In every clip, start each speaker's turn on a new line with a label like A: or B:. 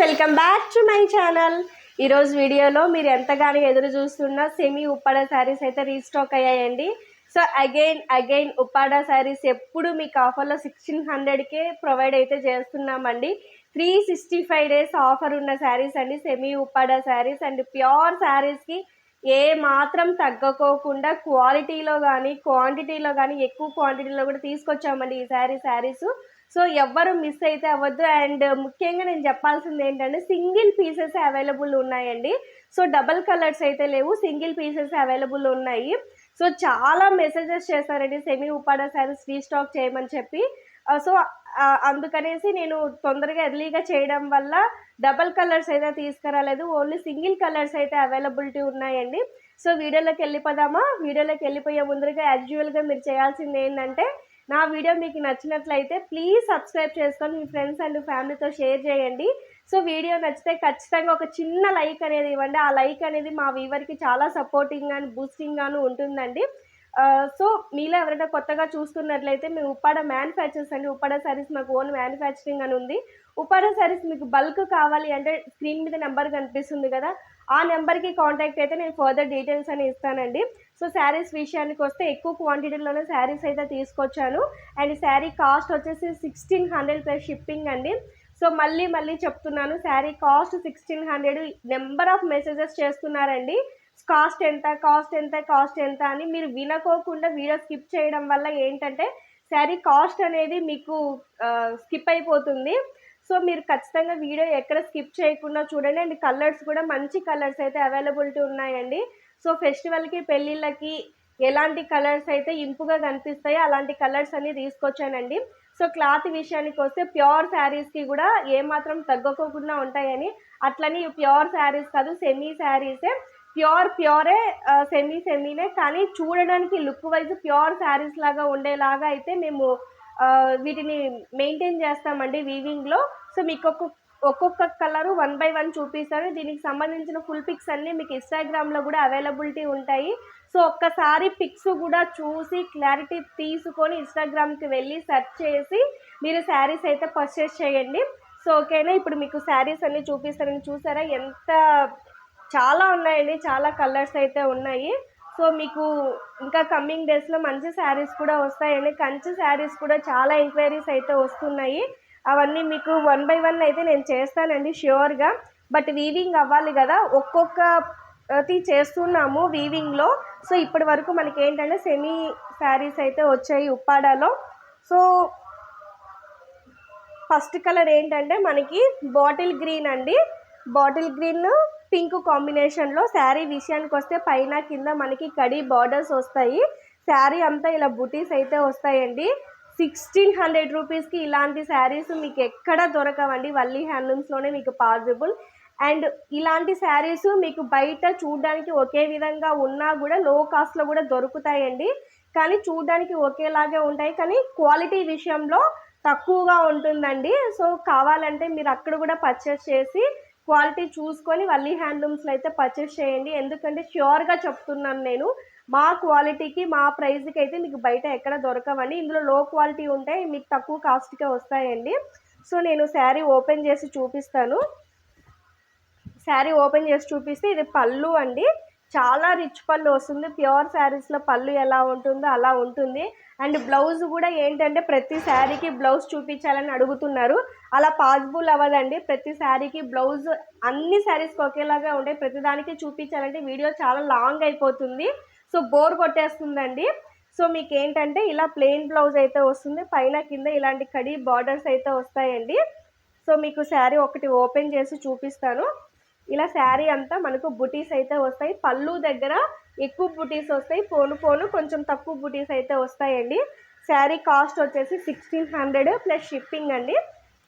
A: Welcome back to my channel. ఈరోజు వీడియోలో మీరు ఎంతగానో ఎదురు చూస్తున్న సెమీ ఉప్పాడ శారీస్ అయితే రీస్టాక్ అయ్యాయండి. So again again Uppada saris ఎప్పుడు మీకు ఆఫర్లో సిక్స్టీన్ హండ్రెడ్కే ప్రొవైడ్ అయితే చేస్తున్నామండి. Three sixty five days offer ఉన్న శారీస్ అండి semi Uppada saris. And pure శారీస్కి ఏ మాత్రం తగ్గకోకుండా క్వాలిటీలో కానీ క్వాంటిటీలో కానీ ఎక్కువ క్వాంటిటీలో కూడా తీసుకొచ్చామండి ఈ శారీ శారీస్. సో ఎవ్వరు మిస్ అయితే అవ్వద్దు. అండ్ ముఖ్యంగా నేను చెప్పాల్సింది ఏంటంటే సింగిల్ పీసెస్ అవైలబుల్ ఉన్నాయండి. సో డబల్ కలర్స్ అయితే లేవు. సింగిల్ పీసెస్ అవైలబుల్ ఉన్నాయి. సో చాలా మెసేజెస్ చేశారండి. సెమీ ఉపాడా శారీస్ రీస్టాక్ చేయమని చెప్పి. సో అందుకనేసి నేను తొందరగా ఎర్లీగా చేయడం వల్ల డబల్ కలర్స్ అయితే తీసుకురాలేదు. ఓన్లీ సింగిల్ కలర్స్ అయితే అవైలబిలిటీ ఉన్నాయండి. సో వీడియోలోకి వెళ్ళిపోదామా? వీడియోలోకి వెళ్ళిపోయే ముందరగా యాజువల్గా మీరు చేయాల్సింది ఏంటంటే నా వీడియో మీకు నచ్చినట్లయితే ప్లీజ్ సబ్స్క్రైబ్ చేసుకొని మీ ఫ్రెండ్స్ అండ్ ఫ్యామిలీతో షేర్ చేయండి. సో వీడియో నచ్చితే ఖచ్చితంగా ఒక చిన్న లైక్ అనేది ఇవ్వండి. ఆ లైక్ అనేది మా వీవర్కి చాలా సపోర్టింగ్ అండ్ బూస్టింగ్ గాను ఉంటుందండి. సో మీలో ఎవరైనా కొత్తగా చూస్తున్నట్లయితే మేము ఉప్పాడ మ్యానుఫ్యాక్చర్స్ అండి ఉప్పాడ సారీస్ మాకు ఓన్ మ్యానుఫ్యాక్చరింగ్ అని ఉంది. ఉప్పాడ సారీస్ మీకు బల్క్ కావాలి అంటే స్క్రీన్ మీద నెంబర్ కనిపిస్తుంది కదా. ఆ నెంబర్కి కాంటాక్ట్ అయితే నేను ఫర్దర్ డీటెయిల్స్ అని ఇస్తానండి. సో శారీస్ విషయానికి వస్తే ఎక్కువ క్వాంటిటీలోనే శారీస్ అయితే తీసుకొచ్చాను. అండ్ శారీ కాస్ట్ వచ్చేసి సిక్స్టీన్ హండ్రెడ్ ప్లస్ షిప్పింగ్ అండి. సో మళ్ళీ మళ్ళీ చెప్తున్నాను sari cost sixteen hundred number of messages చేస్తున్నారండి. కాస్ట్ ఎంత కాస్ట్ ఎంత కాస్ట్ ఎంత అని మీరు వినకోకుండా వీడియో స్కిప్ చేయడం వల్ల ఏంటంటే శారీ కాస్ట్ అనేది మీకు స్కిప్ అయిపోతుంది. సో మీరు ఖచ్చితంగా వీడియో ఎక్కడ స్కిప్ చేయకుండా చూడండి. అండ్ కలర్స్ కూడా మంచి కలర్స్ అయితే అవైలబిలిటీ ఉన్నాయండి. సో ఫెస్టివల్కి పెళ్ళిళ్ళకి ఎలాంటి కలర్స్ అయితే ఇంపుగా కనిపిస్తాయో అలాంటి కలర్స్ అన్ని తీసుకొచ్చానండి. సో క్లాత్ విషయానికి వస్తే ప్యూర్ శారీస్కి కూడా ఏమాత్రం తగ్గకోకుండా ఉంటాయని. అట్లని ప్యూర్ శారీస్ కాదు సెమీ శారీసే. ప్యూర్ ప్యూరే సెమీ సెమీనే. కానీ చూడడానికి లుక్ వైజ్ ప్యూర్ శారీస్ లాగా ఉండేలాగా అయితే మేము వీటిని మెయింటైన్ చేస్తామండి వీవింగ్లో. సో మీకు ఒక్కొక్క ఒక్కొక్క కలరు వన్ బై వన్ చూపిస్తాను దీనికి సంబంధించిన ఫుల్ పిక్స్ అన్నీ మీకు ఇన్స్టాగ్రామ్లో కూడా అవైలబిలిటీ ఉంటాయి. సో ఒక్కసారి పిక్స్ కూడా చూసి క్లారిటీ తీసుకొని ఇన్స్టాగ్రామ్కి వెళ్ళి సెర్చ్ చేసి మీరు శారీస్ అయితే పర్చేస్ చేయండి. సో ఓకేనా? ఇప్పుడు మీకు శారీస్ అన్నీ చూపిస్తారని చూసారా? ఎంత చాలా ఉన్నాయండి. చాలా కలర్స్ అయితే ఉన్నాయి. సో మీకు ఇంకా కమ్మింగ్ డేస్లో మంచి శారీస్ కూడా వస్తాయండి. కంచి శారీస్ కూడా చాలా ఎంక్వైరీస్ అయితే వస్తున్నాయి. అవన్నీ మీకు వన్ బై వన్ అయితే నేను చేస్తానండి ష్యూర్గా బట్ వీవింగ్ అవ్వాలి కదా ఒక్కొక్క అది చేస్తున్నాము వీవింగ్లో సో ఇప్పటి వరకు మనకి ఏంటంటే సెమీ శారీస్ అయితే వచ్చాయి ఉప్పాడాలో. సో ఫస్ట్ కలర్ ఏంటంటే మనకి బాటిల్ గ్రీన్ అండి. బాటిల్ గ్రీన్ పింక్ కాంబినేషన్లో శారీ విషయానికి వస్తే పైన కింద మనకి కడి బార్డర్స్ వస్తాయి. శారీ అంతా ఇలా బుటీస్ అయితే వస్తాయండి. సిక్స్టీన్ హండ్రెడ్ రూపీస్కి ఇలాంటి శారీస్ మీకు ఎక్కడ దొరకవండి. వల్లీ హ్యాండ్లూమ్స్లోనే మీకు పాసిబుల్. అండ్ ఇలాంటి శారీస్ మీకు బయట చూడడానికి ఒకే విధంగా ఉన్నా కూడా లో కాస్ట్లో కూడా దొరుకుతాయండి. కానీ చూడడానికి ఒకేలాగే ఉంటాయి. కానీ క్వాలిటీ విషయంలో తక్కువగా ఉంటుందండి. సో కావాలంటే మీరు అక్కడ కూడా పర్చేస్ చేసి క్వాలిటీ చూసుకొని వల్లీ హ్యాండ్లూమ్స్లో అయితే పర్చేస్ చేయండి. ఎందుకంటే ష్యూర్గా చెప్తున్నాను నేను. మా క్వాలిటీకి మా ప్రైస్కి అయితే మీకు బయట ఎక్కడ దొరకవండి. ఇందులో లో క్వాలిటీ ఉంటాయి మీకు తక్కువ కాస్ట్కే వస్తాయండి. సో నేను శారీ ఓపెన్ చేసి చూపిస్తాను. శారీ ఓపెన్ చేసి చూపిస్తే ఇది పళ్ళు అండి. చాలా రిచ్ పళ్ళు వస్తుంది. ప్యూర్ శారీస్లో పళ్ళు ఎలా ఉంటుందో అలా ఉంటుంది. అండ్ బ్లౌజ్ కూడా ఏంటంటే ప్రతి శారీకి బ్లౌజ్ చూపించాలని అడుగుతున్నారు. అలా పాసిబుల్ అవ్వదండి. ప్రతి శారీకి బ్లౌజ్ అన్ని శారీస్కి ఒకేలాగా ఉంటాయి ప్రతి దానికి చూపించాలంటే వీడియో చాలా లాంగ్ అయిపోతుంది. So bore కొట్టేస్తుందండి. సో మీకు ఏంటంటే ఇలా ప్లెయిన్ బ్లౌజ్ అయితే వస్తుంది పైన కింద ఇలాంటి కడి బార్డర్స్ అయితే వస్తాయండి. సో మీకు శారీ ఒకటి ఓపెన్ చేసి చూపిస్తాను. ఇలా శారీ అంతా మనకు బుటీస్ అయితే వస్తాయి. పళ్ళు దగ్గర ఎక్కువ బుటీస్ వస్తాయి పోను పోను కొంచెం తక్కువ బుటీస్ అయితే వస్తాయండి. శారీ కాస్ట్ వచ్చేసి సిక్స్టీన్ హండ్రెడ్ ప్లస్ షిప్పింగ్ అండి.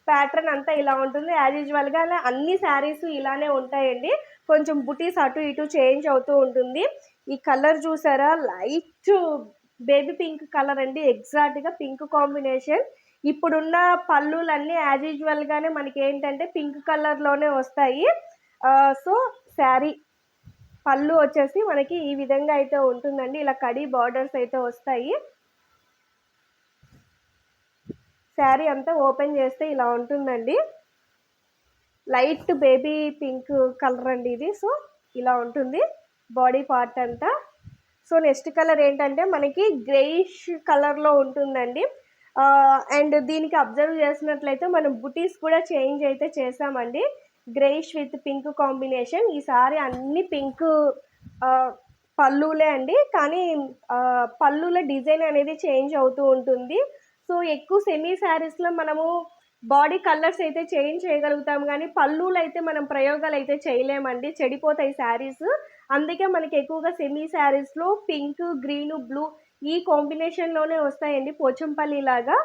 A: ప్యాటర్న్ అంతా ఇలా ఉంటుంది. యాజ్ యూజువల్గా అలా అన్ని శారీస్ ఇలానే ఉంటాయండి. కొంచెం బుటీస్ అటు ఇటు చేంజ్ అవుతూ ఉంటుంది. ఈ కలర్ చూసారా? లైట్ బేబీ పింక్ కలర్ అండి. ఎగ్జాక్ట్గా పింక్ కాంబినేషన్. ఇప్పుడున్న పళ్ళులన్నీ యాజ్ యూజువల్గానే మనకి ఏంటంటే పింక్ కలర్లోనే వస్తాయి. సో శారీ పళ్ళు వచ్చేసి మనకి ఈ విధంగా అయితే ఉంటుందండి. ఇలా కడి బార్డర్స్ అయితే వస్తాయి. శారీ అంతా ఓపెన్ చేస్తే ఇలా ఉంటుందండి. లైట్ బేబీ పింక్ కలర్ అండి ఇది. సో ఇలా ఉంటుంది. బాడీ పార్ట్ అంతా. సో నెక్స్ట్ కలర్ ఏంటంటే మనకి గ్రేయిష్ కలర్లో ఉంటుందండి. అండ్ దీనికి అబ్జర్వ్ చేసినట్లయితే మనం బుటీస్ కూడా చేంజ్ అయితే చేసామండి గ్రేయిష్ విత్ పింక్ కాంబినేషన్. ఈసారి అన్ని పింక్ పళ్ళులే అండి. కానీ పళ్ళుల డిజైన్ అనేది చేంజ్ అవుతూ ఉంటుంది. సో ఎక్కువ సెమీ శారీస్లో మనము బాడీ కలర్స్ అయితే చేంజ్ చేయగలుగుతాం. కానీ పళ్ళులు అయితే మనం ప్రయోగాలు అయితే చేయలేమండి. చెడిపోతాయి శారీస్. అందుకే మనకి ఎక్కువగా సెమీ శారీస్లో పింక్ గ్రీన్ బ్లూ ఈ కాంబినేషన్లోనే వస్తాయండి. పోచంపల్లి లాగా.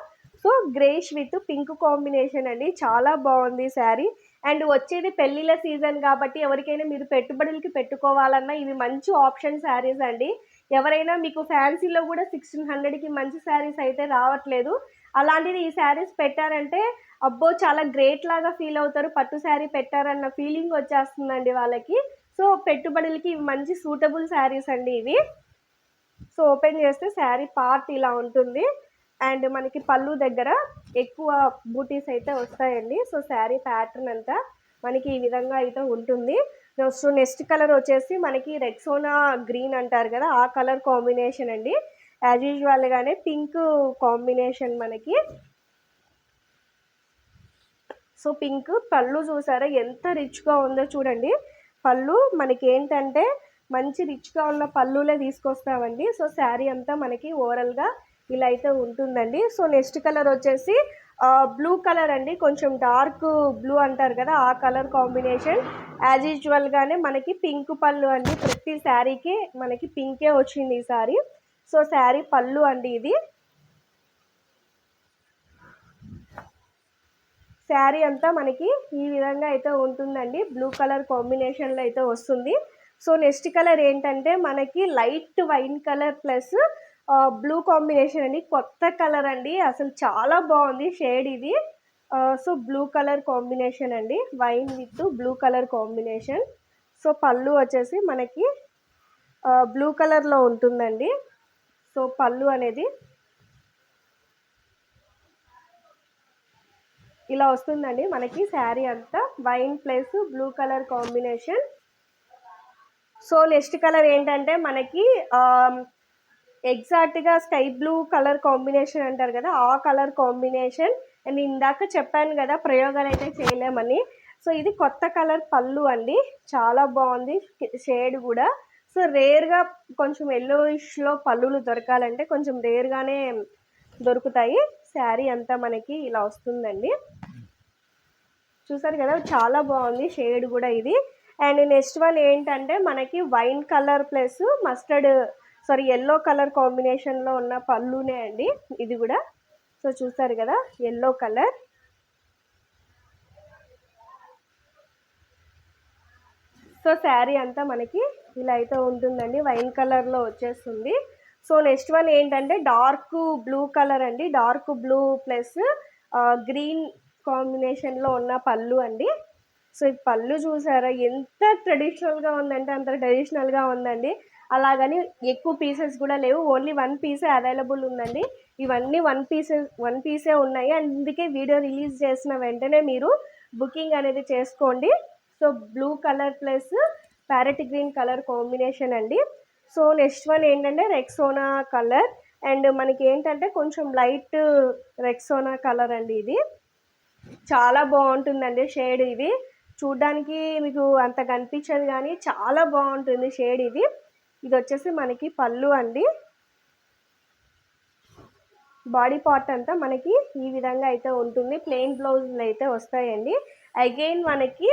A: So greyish with pink combination అండి. చాలా బాగుంది శారీ అండ్ వచ్చేది పెళ్ళిళ్ళ సీజన్ కాబట్టి ఎవరికైనా మీరు పెట్టుబడులకి పెట్టుకోవాలన్నా ఇవి మంచి ఆప్షన్ శారీస్ అండి. ఎవరైనా మీకు ఫ్యాన్సీలో కూడా సిక్స్టీన్ హండ్రెడ్కి మంచి శారీస్ అయితే రావట్లేదు. అలాంటిది ఈ శారీస్ పెట్టారంటే అబ్బో చాలా గ్రేట్ లాగా ఫీల్ అవుతారు. పట్టు శారీ పెట్టారన్న ఫీలింగ్ వచ్చేస్తుందండి వాళ్ళకి. సో పెట్టుబడులకి ఇవి మంచి సూటబుల్ శారీస్ అండి ఇవి. సో ఓపెన్ చేస్తే శారీ పార్ట్ ఇలా ఉంటుంది. అండ్ మనకి పళ్ళు దగ్గర ఎక్కువ బూటీస్ అయితే వస్తాయండి. సో శారీ ప్యాటర్న్ అంతా మనకి ఈ విధంగా అయితే ఉంటుంది. సో నెక్స్ట్ కలర్ వచ్చేసి మనకి రెక్సోనా గ్రీన్ అంటారు కదా ఆ కలర్ కాంబినేషన్ అండి. యాజ్ యూజువల్గానే పింక్ కాంబినేషన్ మనకి. సో పింక్ పళ్ళు చూసారా ఎంత రిచ్గా ఉందో చూడండి. పళ్ళు మనకి ఏంటంటే మంచి రిచ్గా ఉన్న పళ్ళులే తీసుకొస్తామండి. సో శారీ అంతా మనకి ఓవరాల్గా ఇలా అయితే ఉంటుందండి. సో నెక్స్ట్ కలర్ వచ్చేసి బ్లూ కలర్ అండి. కొంచెం డార్క్ బ్లూ అంటారు కదా ఆ కలర్ కాంబినేషన్. యాజ్ యూజువల్గానే మనకి పింక్ పళ్ళు అండి. ప్రతి శారీకి మనకి పింకే వచ్చింది ఈ శారీ. సో శారీ పళ్ళు అండి ఇది. శారీ అంతా మనకి ఈ విధంగా అయితే ఉంటుందండి. బ్లూ కలర్ కాంబినేషన్లో అయితే వస్తుంది. సో నెక్స్ట్ కలర్ ఏంటంటే మనకి light wine colour plus blue combination అండి. కొత్త కలర్ అండి. అసలు చాలా బాగుంది షేడ్ ఇది. సో బ్లూ కలర్ కాంబినేషన్ అండి. Wine with blue colour combination. So పళ్ళు వచ్చేసి మనకి బ్లూ కలర్లో ఉంటుందండి. సో పళ్ళు అనేది ఇలా వస్తుందండి. మనకి శారీ అంతా wine plus blue colour combination. So next colour ఏంటంటే మనకి ఎగ్జాక్ట్గా స్కై బ్లూ కలర్ కాంబినేషన్ అంటారు కదా ఆ కలర్ కాంబినేషన్. అండ్ ఇందాక చెప్పాను కదా ప్రయోగాలు అయితే చేయలేమని. సో ఇది కొత్త కలర్ పళ్ళు అండి. చాలా బాగుంది షేడ్ కూడా. సో రేర్గా కొంచెం ఎల్లోయిష్లో పళ్ళులు దొరకాలంటే కొంచెం రేర్గానే దొరుకుతాయి. శారీ అంతా మనకి ఇలా వస్తుందండి. చూసారు కదా చాలా బాగుంది షేడ్ కూడా ఇది. అండ్ నెక్స్ట్ వన్ ఏంటంటే మనకి wine colour plus mustard sorry yellow colour కాంబినేషన్లో ఉన్న పళ్ళునే అండి ఇది కూడా. సో చూసారు కదా ఎల్లో కలర్. సో శారీ అంతా మనకి ఇలా అయితే ఉంటుందండి వైన్ కలర్లో వచ్చేస్తుంది. సో నెక్స్ట్ వన్ ఏంటంటే డార్క్ బ్లూ కలర్ అండి. డార్క్ బ్లూ ప్లస్ గ్రీన్ కాంబినేషన్లో ఉన్న పళ్ళు అండి. సో ఈ పళ్ళు చూసారా? ఎంత ట్రెడిషనల్గా ఉందంటే అంత ట్రెడిషనల్గా ఉందండి. అలాగని ఎక్కువ పీసెస్ కూడా లేవు. ఓన్లీ వన్ పీసే అవైలబుల్ ఉందండి. ఇవన్నీ వన్ పీసెస్ వన్ పీసే ఉన్నాయి. అందుకే వీడియో రిలీజ్ చేసిన వెంటనే మీరు బుకింగ్ అనేది చేసుకోండి. So blue colour plus parrot green colour combination అండి. సో నెక్స్ట్ వన్ ఏంటంటే రెక్సోనా కలర్. అండ్ మనకి ఏంటంటే కొంచెం లైట్ రెక్సోనా కలర్ అండి ఇది. చాలా బాగుంటుందండి షేడ్ ఇది చూడ్డానికి మీకు అంత కనిపించదు కానీ చాలా బాగుంటుంది షేడ్ ఇది ఇది వచ్చేసి మనకి పళ్ళు అండి. బాడీ పార్ట్ అంతా మనకి ఈ విధంగా అయితే ఉంటుంది. ప్లెయిన్ బ్లౌజులు అయితే వస్తాయండి. అగైన్ మనకి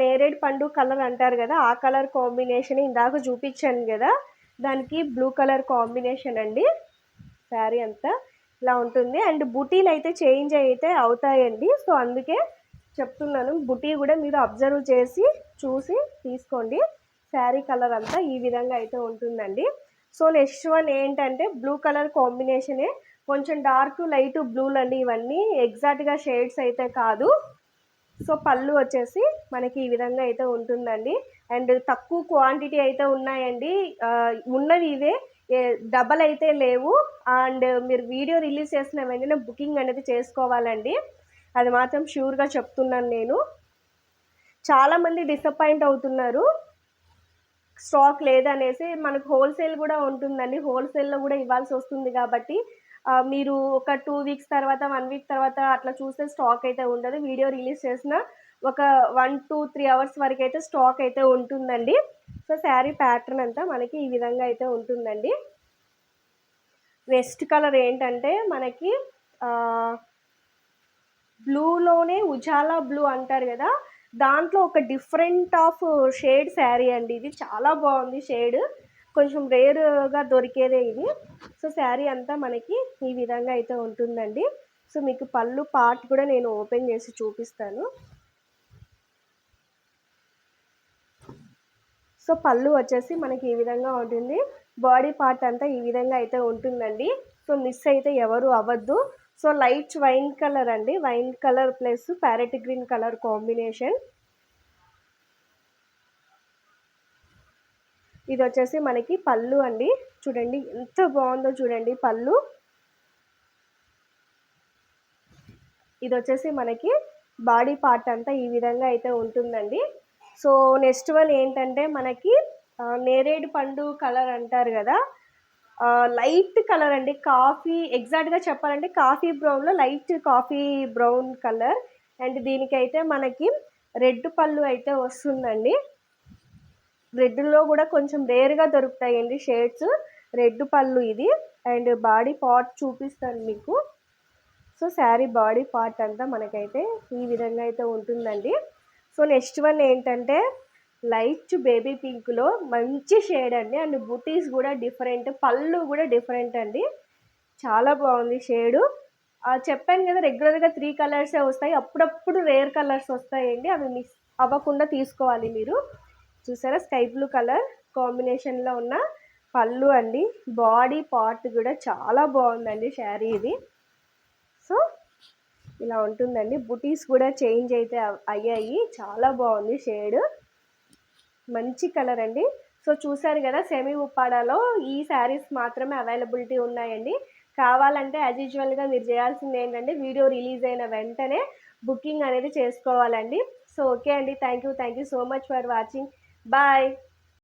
A: నేరేడు పండు కలర్ అంటారు కదా ఆ కలర్ కాంబినేషన్ ఇందాక చూపించాను కదా దానికి బ్లూ కలర్ కాంబినేషన్ అండి. శారీ అంతా ఇలా ఉంటుంది. అండ్ బుటీలు అయితే చేంజ్ అయితే అవుతాయండి. సో అందుకే చెప్తున్నాను బుటీ కూడా మీరు అబ్జర్వ్ చేసి చూసి తీసుకోండి. శారీ కలర్ అంతా ఈ విధంగా అయితే ఉంటుందండి. సో నెక్స్ట్ వన్ ఏంటంటే బ్లూ కలర్ కాంబినేషనే కొంచెం డార్క్ లైట్ బ్లూలు అండి. ఇవన్నీ ఎగ్జాక్ట్గా షేడ్స్ అయితే కాదు. సో పళ్ళు వచ్చేసి మనకి ఈ విధంగా అయితే ఉంటుందండి. అండ్ తక్కువ క్వాంటిటీ అయితే ఉన్నాయండి. ఉన్నవి ఇవే డబల్ అయితే లేవు. అండ్ మీరు వీడియో రిలీజ్ చేసిన వెంటనే బుకింగ్ అనేది చేసుకోవాలండి. అది మాత్రం షూర్గా చెప్తున్నాను నేను. చాలామంది డిసప్పాయింట్ అవుతున్నారు. స్టాక్ లేదనేసి మనకు హోల్సేల్ కూడా ఉంటుందండి. హోల్సేల్లో కూడా ఇవ్వాల్సి వస్తుంది కాబట్టి మీరు ఒక టూ వీక్స్ తర్వాత వన్ వీక్ తర్వాత అట్లా చూస్తే స్టాక్ అయితే ఉండదు. వీడియో రిలీజ్ చేసిన ఒక వన్ టూ త్రీ అవర్స్ వరకు అయితే స్టాక్ అయితే ఉంటుందండి. సో శారీ ప్యాటర్న్ అంతా మనకి ఈ విధంగా అయితే ఉంటుందండి. వెస్ట్ కలర్ ఏంటంటే మనకి బ్లూలోనే ఉజాలా బ్లూ అంటారు కదా దాంట్లో ఒక డిఫరెంట్ ఆఫ్ షేడ్ శారీ అండి. ఇది చాలా బాగుంది షేడ్ కొంచెం రేరుగా దొరికేదే ఇది సో శారీ అంతా మనకి ఈ విధంగా అయితే ఉంటుందండి. సో మీకు పళ్ళు పార్ట్ కూడా నేను ఓపెన్ చేసి చూపిస్తాను. సో పళ్ళు వచ్చేసి మనకి ఈ విధంగా ఉంటుంది. బాడీ పార్ట్ అంతా ఈ విధంగా అయితే ఉంటుందండి. సో మిస్ అయితే ఎవరు అవ్వద్దు. సో లైట్ వైన్ కలర్ అండి. Wine colour plus parrot green colour combination ఇది వచ్చేసి మనకి పళ్ళు అండి. చూడండి ఎంత బాగుందో చూడండి పళ్ళు. ఇది వచ్చేసి మనకి బాడీ పార్ట్ అంతా ఈ విధంగా అయితే ఉంటుందండి. సో నెక్స్ట్ వన్ ఏంటంటే మనకి నేరేడు పండు కలర్ అంటారు కదా. లైట్ కలర్ అండి. కాఫీ ఎగ్జాక్ట్గా చెప్పాలంటే coffee బ్రౌన్లో light coffee brown colour. And దీనికైతే మనకి రెడ్ పళ్ళు అయితే వస్తుందండి. రెడ్లో కూడా కొంచెం రేర్గా దొరుకుతాయండి షేడ్స్ రెడ్ పళ్ళు ఇది. అండ్ బాడీ పార్ట్ చూపిస్తాను మీకు. సో శారీ బాడీ పార్ట్ అంతా మనకైతే ఈ విధంగా అయితే ఉంటుందండి. సో నెక్స్ట్ వన్ ఏంటంటే లైట్ బేబీ పింక్లో మంచి షేడ్ అండి. అండ్ బుటీస్ కూడా డిఫరెంట్ పళ్ళు కూడా డిఫరెంట్ అండి. చాలా బాగుంది షేడు చెప్పాను కదా రెగ్యులర్గా త్రీ కలర్సే వస్తాయి. అప్పుడప్పుడు రేర్ కలర్స్ వస్తాయండి. అవి మిస్ అవ్వకుండా తీసుకోవాలి మీరు. చూసారా? స్కై బ్లూ కలర్ కాంబినేషన్లో ఉన్న పళ్ళు అండి. బాడీ పార్ట్ కూడా చాలా బాగుందండి శారీ ఇది సో ఇలా ఉంటుందండి. బుటీస్ కూడా చేంజ్ అయితే అయ్యాయి. చాలా బాగుంది షేడ్. మంచి కలర్ అండి. సో చూసారు కదా సెమీ ఉప్పాడాలో ఈ శారీస్ మాత్రమే అవైలబిలిటీ ఉన్నాయండి. కావాలంటే యాజ్ యూజువల్గా మీరు చేయాల్సింది ఏంటంటే వీడియో రిలీజ్ అయిన వెంటనే బుకింగ్ అనేది చేసుకోవాలండి. సో ఓకే అండి. Thank you thank you so much for watching. Bye.